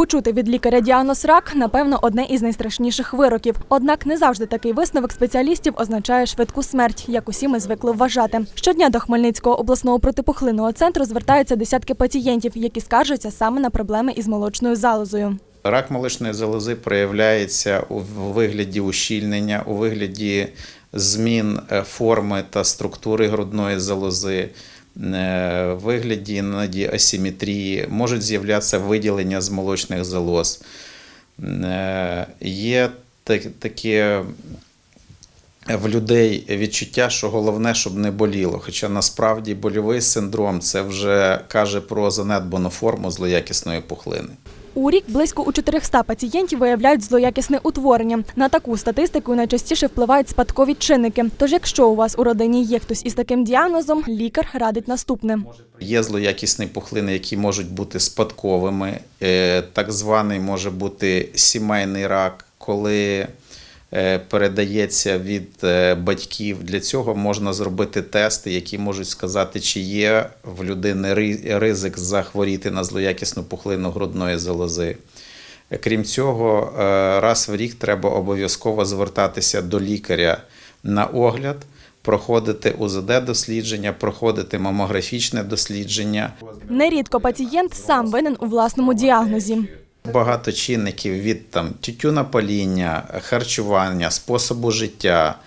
Почути від лікаря діагноз рак, напевно, одне із найстрашніших вироків. Однак не завжди такий висновок спеціалістів означає швидку смерть, як усі ми звикли вважати. Щодня до Хмельницького обласного протипухлинного центру звертаються десятки пацієнтів, які скаржаться саме на проблеми із молочною залозою. Рак молочної залози проявляється у вигляді ущільнення, у вигляді змін е, форми та структури грудної залози, в вигляді іноді асиметрії, можуть з'являтися виділення з молочних залоз. Е, Є таке в людей відчуття, що головне, щоб не боліло. Хоча насправді больовий синдром це вже каже про занедбану форму злоякісної пухлини. У рік близько у 400 пацієнтів виявляють злоякісне утворення. На таку статистику найчастіше впливають спадкові чинники. Тож, якщо у вас у родині є хтось із таким діагнозом, лікар радить наступне. Є злоякісні пухлини, які можуть бути спадковими. Е, Так званий може бути сімейний рак, коли передається від е, батьків. Для цього можна зробити тести, які можуть сказати, чи є в людини ризик захворіти на злоякісну пухлину грудної залози. Е, Крім цього, е, раз в рік треба обов'язково звертатися до лікаря на огляд, проходити УЗД-дослідження, проходити мамографічне дослідження. Нерідко пацієнт сам винен у власному діагнозі. Багато чинників від там, тютюнопаління, харчування, способу життя,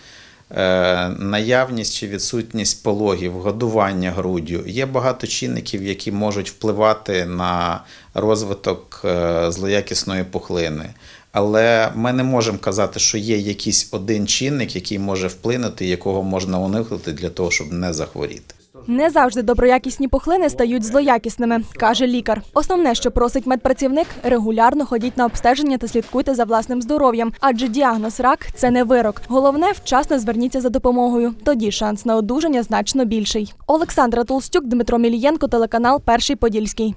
е, наявність чи відсутність пологів, годування груддю. Є багато чинників, які можуть впливати на розвиток е, злоякісної пухлини. Але ми не можемо казати, що є якийсь один чинник, який може вплинути, якого можна уникнути для того, щоб не захворіти. Не завжди доброякісні пухлини стають злоякісними, каже лікар. Основне, що просить медпрацівник, регулярно ходіть на обстеження та слідкуйте за власним здоров'ям, адже діагноз рак це не вирок. Головне, вчасно зверніться за допомогою. Тоді шанс на одужання значно більший. Олександра Толстюк, Дмитро Мілієнко, телеканал Перший Подільський.